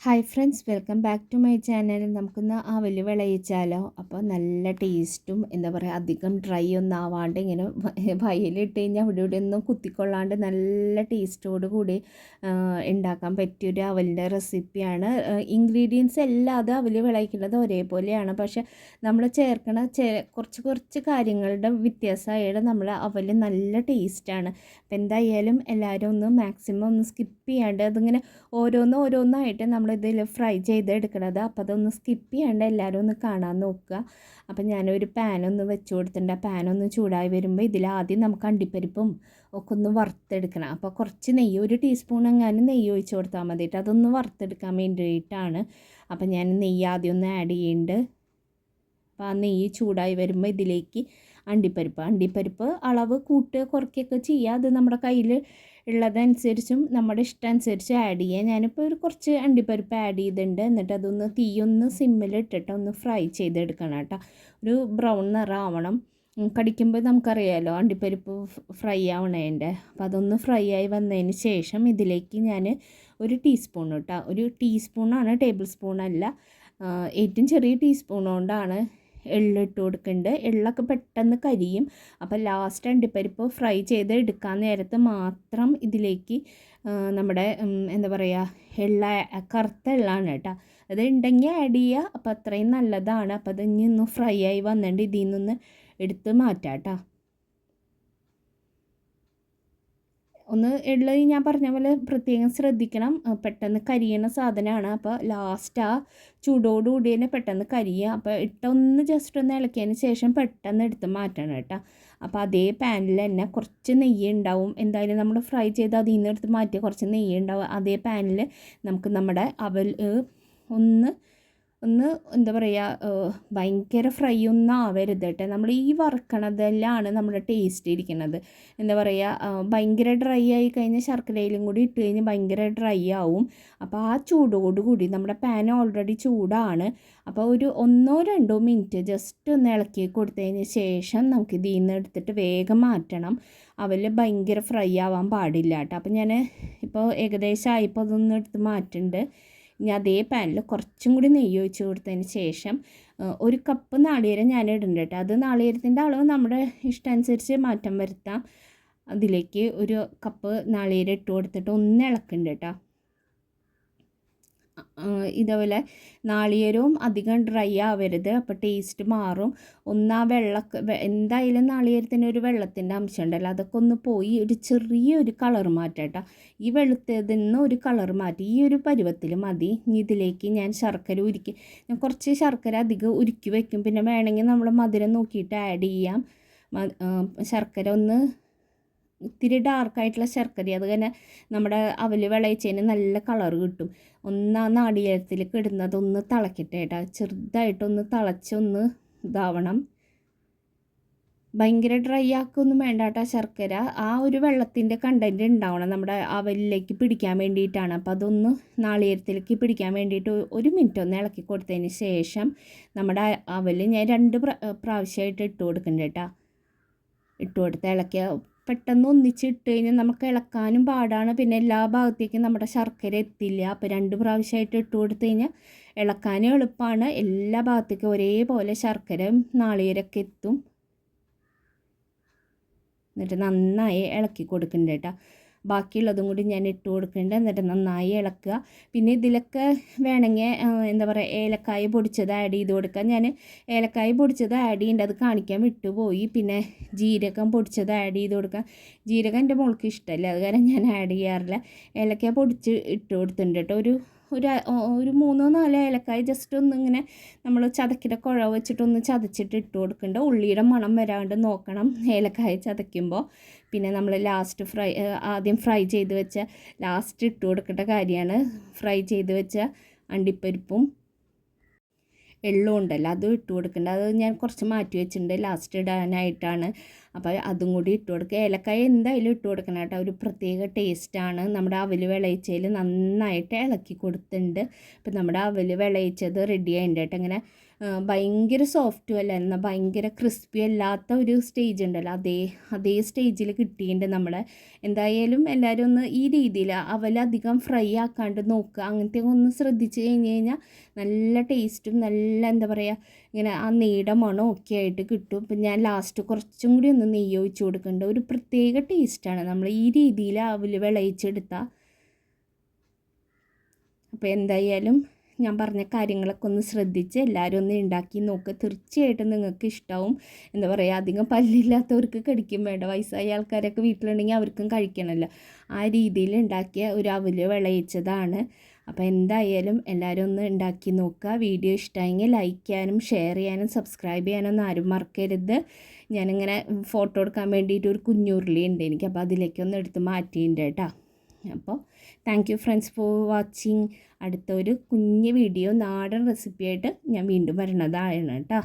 Hi friends welcome back to my channel നമുക്കിന്ന് അവൽ വിളയിച്ചാലോ? അപ്പോൾ നല്ല ടേസ്റ്റും എന്താ പറയുക അധികം ഡ്രൈ ഒന്നും ആവാണ്ട് ഇങ്ങനെ വയലിട്ട് കഴിഞ്ഞാൽ അവിടെ ഇവിടെ ഒന്നും കുത്തിക്കൊള്ളാണ്ട് നല്ല ടേസ്റ്റോട് കൂടി ഉണ്ടാക്കാൻ പറ്റിയൊരു അവലിന്റെ റെസിപ്പിയാണ് ഇൻഗ്രീഡിയൻസ് എല്ലാം അത് അവൽ വിളയിക്കുന്നത് ഒരേപോലെയാണ്. പക്ഷേ നമ്മൾ ചേർക്കണ ചേ കുറച്ച് കുറച്ച് കാര്യങ്ങളുടെ വ്യത്യാസമായിട്ട് നമ്മൾ അവൽ നല്ല ടേസ്റ്റാണ് അപ്പോൾ എന്തായാലും എല്ലാവരും ഒന്ന് മാക്സിമം ഒന്ന് സ്കിപ്പ് ചെയ്യാണ്ട് അതിങ്ങനെ ഓരോന്ന് ഓരോന്നായിട്ട് നമ്മൾ നമ്മളിതിൽ ഫ്രൈ ചെയ്തെടുക്കണത്. അപ്പോൾ അതൊന്ന് സ്കിപ്പ് ചെയ്യാണ്ട് എല്ലാവരും ഒന്ന് കാണാൻ നോക്കുക. അപ്പോൾ ഞാനൊരു പാനൊന്ന് വെച്ച് കൊടുത്തിട്ടുണ്ട്. ആ പാനൊന്ന് ചൂടായി വരുമ്പോൾ ഇതിൽ ആദ്യം നമുക്ക് അണ്ടിപ്പരിപ്പും ഒക്കെ ഒന്ന് വറുത്തെടുക്കണം. അപ്പോൾ കുറച്ച് നെയ്യ് ഒരു ടീസ്പൂൺ എങ്ങാനും നെയ്യ് ഒഴിച്ച് കൊടുത്താൽ മതിയിട്ട് അതൊന്ന് വറുത്തെടുക്കാൻ വേണ്ടിയിട്ടാണ്. അപ്പോൾ ഞാൻ നെയ്യ് ആദ്യം ഒന്ന് ആഡ് ചെയ്യുന്നുണ്ട് അപ്പോൾ ആ നെയ്യ് ചൂടായി വരുമ്പോൾ ഇതിലേക്ക് അണ്ടിപ്പരിപ്പ്. അണ്ടിപ്പരിപ്പ് അളവ് കൂട്ട് കുറയ്ക്കുകയൊക്കെ ചെയ്യുക അത് നമ്മുടെ കയ്യിൽ ഉള്ളതനുസരിച്ചും നമ്മുടെ ഇഷ്ടമനുസരിച്ച് ആഡ് ചെയ്യുക ഞാനിപ്പോൾ ഒരു കുറച്ച് അണ്ടിപ്പരിപ്പ് ആഡ് ചെയ്തിട്ടുണ്ട്. എന്നിട്ട് അതൊന്ന് തീയൊന്ന് സിമ്മിൽ ഇട്ടിട്ട് ഒന്ന് ഫ്രൈ ചെയ്തെടുക്കണം കേട്ടോ. ഒരു ബ്രൗൺ നിറം ആവണം കടിക്കുമ്പോൾ നമുക്കറിയാമല്ലോ അണ്ടിപ്പരിപ്പ് ഫ്രൈ ആവണേന്റെ. അപ്പോൾ അതൊന്ന് ഫ്രൈ ആയി വന്നതിന് ശേഷം ഇതിലേക്ക് ഞാൻ ഒരു ടീസ്പൂൺ കേട്ടോ ഒരു ടീസ്പൂണാണ് ടേബിൾ സ്പൂൺ അല്ല. ഏറ്റവും ചെറിയ ടീസ്പൂൺ കൊണ്ടാണ് എള്ളിട്ട് കൊടുക്കുന്നുണ്ട് എള്ളൊക്കെ പെട്ടെന്ന് കരിയും. അപ്പോൾ ലാസ്റ്റ് അണ്ടിപ്പരിപ്പ് ഫ്രൈ ചെയ്ത് എടുക്കാൻ നേരത്ത് മാത്രം ഇതിലേക്ക് നമ്മുടെ എന്താ പറയുക എള്ള കറുത്ത എള്ളാണ് കേട്ടോ. അത് ഉണ്ടെങ്കിൽ ആഡ് ചെയ്യുക അപ്പോൾ അത്രയും നല്ലതാണ്. അപ്പോൾ അത് ഇനി ഒന്ന് ഫ്രൈ ആയി വന്നിട്ട് ഇതിൽ നിന്ന് എടുത്ത് മാറ്റാം കേട്ടോ. ഒന്ന് ഉള്ളത് ഞാൻ പറഞ്ഞ പോലെ പ്രത്യേകം ശ്രദ്ധിക്കണം. പെട്ടെന്ന് കരിയണ സാധനമാണ് അപ്പോൾ ലാസ്റ്റ് ആ ചൂടോടുകൂടി തന്നെ പെട്ടെന്ന് കരിയുക അപ്പോൾ ഇട്ടൊന്ന് ജസ്റ്റ് ഒന്ന് ഇളക്കിയതിന് ശേഷം പെട്ടെന്ന് എടുത്ത് മാറ്റണം കേട്ടോ. അപ്പോൾ അതേ പാനിൽ തന്നെ കുറച്ച് നെയ്യ് ഉണ്ടാവും. എന്തായാലും നമ്മൾ ഫ്രൈ ചെയ്ത് അതിൽ നിന്ന് എടുത്ത് മാറ്റിയ കുറച്ച് നെയ്യ് ഉണ്ടാവും അതേ പാനിൽ നമുക്ക് നമ്മുടെ അവൽ ഒന്ന് ഒന്ന് എന്താ പറയുക ഭയങ്കര ഫ്രൈ ഒന്നും ആവരുത് കേട്ടോ. നമ്മൾ ഈ വറക്കണതെല്ലാം നമ്മുടെ ടേസ്റ്റ് ഇരിക്കുന്നത് എന്താ പറയുക ഭയങ്കര ഡ്രൈ ആയി കഴിഞ്ഞാൽ ശർക്കരയിലും കൂടി ഇട്ട് കഴിഞ്ഞാൽ ഭയങ്കര ഡ്രൈ ആവും. അപ്പോൾ ആ ചൂടോടുകൂടി നമ്മുടെ പാൻ ഓൾറെഡി ചൂടാണ്. അപ്പോൾ ഒരു ഒന്നോ രണ്ടോ മിനിറ്റ് ജസ്റ്റ് ഒന്ന് ഇളക്കി കൊടുത്തതിന് ശേഷം നമുക്ക് ഇതിൽ നിന്ന് എടുത്തിട്ട് വേഗം മാറ്റണം. അവൽ ഭയങ്കര ഫ്രൈ ആവാൻ പാടില്ല കേട്ടോ. അപ്പോൾ ഞാൻ ഇപ്പോൾ ഏകദേശം ആയിപ്പോൾ അതൊന്ന് എടുത്ത് മാറ്റുന്നുണ്ട് ഇനി അതേ പാനിൽ കുറച്ചും കൂടി നെയ്യ് ഒഴിച്ച് കൊടുത്തതിന് ശേഷം ഒരു കപ്പ് നാളികേരം ഞാൻ ഇടുന്നുണ്ട് കേട്ടോ അത് നാളികേരത്തിന്റെ അളവ് നമ്മുടെ ഇഷ്ടമനുസരിച്ച് മാറ്റം വരുത്താം. അതിലേക്ക് ഒരു കപ്പ് നാളികേരം ഇട്ട് കൊടുത്തിട്ട് ഒന്ന് ഇളക്കുന്നുണ്ട് കേട്ടോ ഇതേപോലെ നാളികേരവും അധികം ഡ്രൈ ആവരുത്. അപ്പോൾ ടേസ്റ്റ് മാറും. ഒന്നാ ആ വെള്ള എന്തായാലും നാളികേരത്തിന് ഒരു വെള്ളത്തിന്റെ അംശം ഉണ്ടല്ലോ അതൊക്കെ ഒന്ന് പോയി ഒരു ചെറിയൊരു കളർ മാറ്റാം കേട്ടോ ഈ വെളുത്തതിൽ നിന്ന് ഒരു കളർ മാറ്റി. ഈ ഒരു പരുവത്തിൽ മതി. ഇതിലേക്ക് ഞാൻ ശർക്കര ഉരുക്കി ഞാൻ കുറച്ച് ശർക്കര അധികം ഉരുക്കി വയ്ക്കും പിന്നെ വേണമെങ്കിൽ നമ്മൾ മധുരം നോക്കിയിട്ട് ആഡ് ചെയ്യാം. ശർക്കര ഒന്ന് ഇത്തിരി ഡാർക്കായിട്ടുള്ള ശർക്കര. അത് തന്നെ നമ്മുടെ അവൽ വിളയിച്ചതിന് നല്ല കളർ കിട്ടും. ഒന്ന് ആ നാളികേരത്തിലേക്ക് കിടുന്നത് ഒന്ന് തിളക്കട്ടെ കേട്ടോ. ചെറുതായിട്ടൊന്ന് തിളച്ചൊന്ന് ഇതാവണം. ഭയങ്കര ഡ്രൈ ആക്കൊന്നും വേണ്ട കേട്ടോ ശർക്കര. ആ ഒരു വെള്ളത്തിന്റെ കണ്ടന്റ് ഉണ്ടാവണം നമ്മുടെ അവലിലേക്ക് പിടിക്കാൻ വേണ്ടിയിട്ടാണ്. അപ്പോൾ അതൊന്ന് നാളികേരത്തിലേക്ക് പിടിക്കാൻ വേണ്ടിയിട്ട് ഒരു മിനിറ്റ് ഒന്ന് ഇളക്കി കൊടുത്തതിന് ശേഷം നമ്മുടെ അവൽ ഞാൻ രണ്ട് പ്രാവശ്യമായിട്ട് ഇട്ട് കൊടുക്കുന്നുണ്ട് കേട്ടോ. ഇട്ട് കൊടുത്ത് ഇളക്കിയ പെട്ടെന്ന് ഒന്നിച്ചിട്ട് കഴിഞ്ഞാൽ നമുക്ക് ഇളക്കാനും പാടാണ്. പിന്നെ എല്ലാ ഭാഗത്തേക്കും നമ്മുടെ ശർക്കര എത്തില്ല. അപ്പോൾ രണ്ട് പ്രാവശ്യമായിട്ട് ഇട്ട് കൊടുത്തു കഴിഞ്ഞാൽ ഇളക്കാനും എളുപ്പമാണ് എല്ലാ ഭാഗത്തേക്കും ഒരേപോലെ ശർക്കര നാളികേരൊക്കെ എത്തും. എന്നിട്ട് നന്നായി ഇളക്കി കൊടുക്കുന്നുണ്ട് കേട്ടോ ബാക്കിയുള്ളതും കൂടി ഞാൻ ഇട്ട് കൊടുക്കുന്നുണ്ട് എന്നിട്ട് നന്നായി ഇളക്കുക. പിന്നെ ഇതിലൊക്കെ വേണമെങ്കിൽ എന്താ പറയുക ഏലക്കായ പൊടിച്ചത് ആഡ് ചെയ്ത് കൊടുക്കുക. ഞാൻ ഏലക്കായ പൊടിച്ചത് ആഡ് ചെയ്യേണ്ട അത് കാണിക്കാൻ വിട്ടുപോയി. പിന്നെ ജീരകം പൊടിച്ചത് ആഡ് ചെയ്ത് കൊടുക്കുക. ജീരകം എന്റെ മോൾക്ക് ഇഷ്ടമല്ല അത് കാരണം ഞാൻ ആഡ് ചെയ്യാറില്ല. ഏലക്കായ പൊടിച്ച് ഇട്ട് കൊടുത്തിട്ടുണ്ട് കേട്ടോ. ഒരു ഒരു ഒരു മൂന്നോ നാലോ ഏലക്കായ ജസ്റ്റ് ഒന്ന് ഇങ്ങനെ നമ്മൾ ചതക്കിന്റെ കുഴ വെച്ചിട്ടൊന്ന് ചതച്ചിട്ട് ഇട്ട് കൊടുക്കേണ്ട. ഉള്ളിയുടെ മണം വരാണ്ട് നോക്കണം ഏലക്കായ ചതയ്ക്കുമ്പോൾ പിന്നെ നമ്മൾ ലാസ്റ്റ് ഫ്രൈ ആദ്യം ഫ്രൈ ചെയ്ത് വെച്ച ലാസ്റ്റ് ഇട്ട് കൊടുക്കേണ്ട കാര്യമാണ് ഫ്രൈ ചെയ്ത് വെച്ച അണ്ടിപ്പരിപ്പും എള്ളും ഉണ്ടല്ലോ അതും ഇട്ട് കൊടുക്കേണ്ട. അത് ഞാൻ കുറച്ച് മാറ്റി വെച്ചിട്ടുണ്ട് ലാസ്റ്റ് ഇടാനായിട്ടാണ്. അപ്പോൾ അതും കൂടി ഇട്ട് കൊടുക്കുക. ഏലക്കായ എന്തായാലും ഇട്ട് കൊടുക്കണം കേട്ടോ. ഒരു പ്രത്യേക ടേസ്റ്റാണ് നമ്മുടെ അവൽ വിളയിച്ചതിൽ നന്നായിട്ട് ഇളക്കി കൊടുത്തിട്ടുണ്ട്. ഇപ്പം നമ്മുടെ അവൽ വിളയിച്ചത് റെഡി ആയിട്ടുണ്ട് കേട്ടോ. ഇങ്ങനെ ഭയങ്കര സോഫ്റ്റും അല്ല? എന്നാൽ ഭയങ്കര ക്രിസ്പി അല്ലാത്ത ഒരു സ്റ്റേജ് ഉണ്ടല്ലോ. അതേ അതേ സ്റ്റേജിൽ കിട്ടിയിട്ടുണ്ട് നമ്മളെ. എന്തായാലും എല്ലാവരും ഒന്ന് ഈ രീതിയിൽ അവലധികം ഫ്രൈ ആക്കാണ്ട് നോക്കുക. അങ്ങനത്തെ ഒന്ന് ശ്രദ്ധിച്ച് കഴിഞ്ഞ് കഴിഞ്ഞാൽ നല്ല ടേസ്റ്റും നല്ല എന്താ പറയുക ഇങ്ങനെ ആ നീട മണം ഒക്കെ ആയിട്ട് കിട്ടും. ഇപ്പം ഞാൻ ലാസ്റ്റ് കുറച്ചും കൂടി ഒന്ന് നെയ്യ് ഒഴിച്ച് കൊടുക്കേണ്ട. ഒരു പ്രത്യേക ടേസ്റ്റാണ് നമ്മൾ ഈ രീതിയിൽ അവൽ വിളയിച്ചെടുത്താൽ അപ്പോൾ എന്തായാലും ഞാൻ പറഞ്ഞ കാര്യങ്ങളൊക്കെ ഒന്ന് ശ്രദ്ധിച്ച് എല്ലാവരും ഒന്ന് ഉണ്ടാക്കി നോക്കുക തീർച്ചയായിട്ടും നിങ്ങൾക്ക് ഇഷ്ടമാവും എന്താ പറയുക അധികം പല്ലില്ലാത്തവർക്ക് കടിക്കും വേണ്ട. വയസ്സായ ആൾക്കാരൊക്കെ വീട്ടിലുണ്ടെങ്കിൽ അവർക്കും കഴിക്കണമല്ലോ. ആ രീതിയിൽ ഉണ്ടാക്കിയ ഒരു അവൽ വിളയിച്ചതാണ്. അപ്പോൾ എന്തായാലും എല്ലാവരും ഒന്ന് ഉണ്ടാക്കി നോക്കുക. വീഡിയോ ഇഷ്ടമായെങ്കിൽ ലൈക്ക് ചെയ്യാനും ഷെയർ ചെയ്യാനും സബ്സ്ക്രൈബ് ചെയ്യാനൊന്നും ആരും മറക്കരുത്. ഞാനിങ്ങനെ ഫോട്ടോ എടുക്കാൻ വേണ്ടിയിട്ട് ഒരു കുഞ്ഞുരുളി ഉണ്ട് എനിക്ക്. അപ്പോൾ അതിലേക്കൊന്ന് എടുത്ത് മാറ്റിയിട്ടുണ്ട് കേട്ടോ. അപ്പോൾ thank you friends for watching അടുത്ത ഒരു കുഞ്ഞ് വീഡിയോ നാടൻ റെസിപ്പിയായിട്ട് ഞാൻ വീണ്ടും വരണതാണ് കേട്ടോ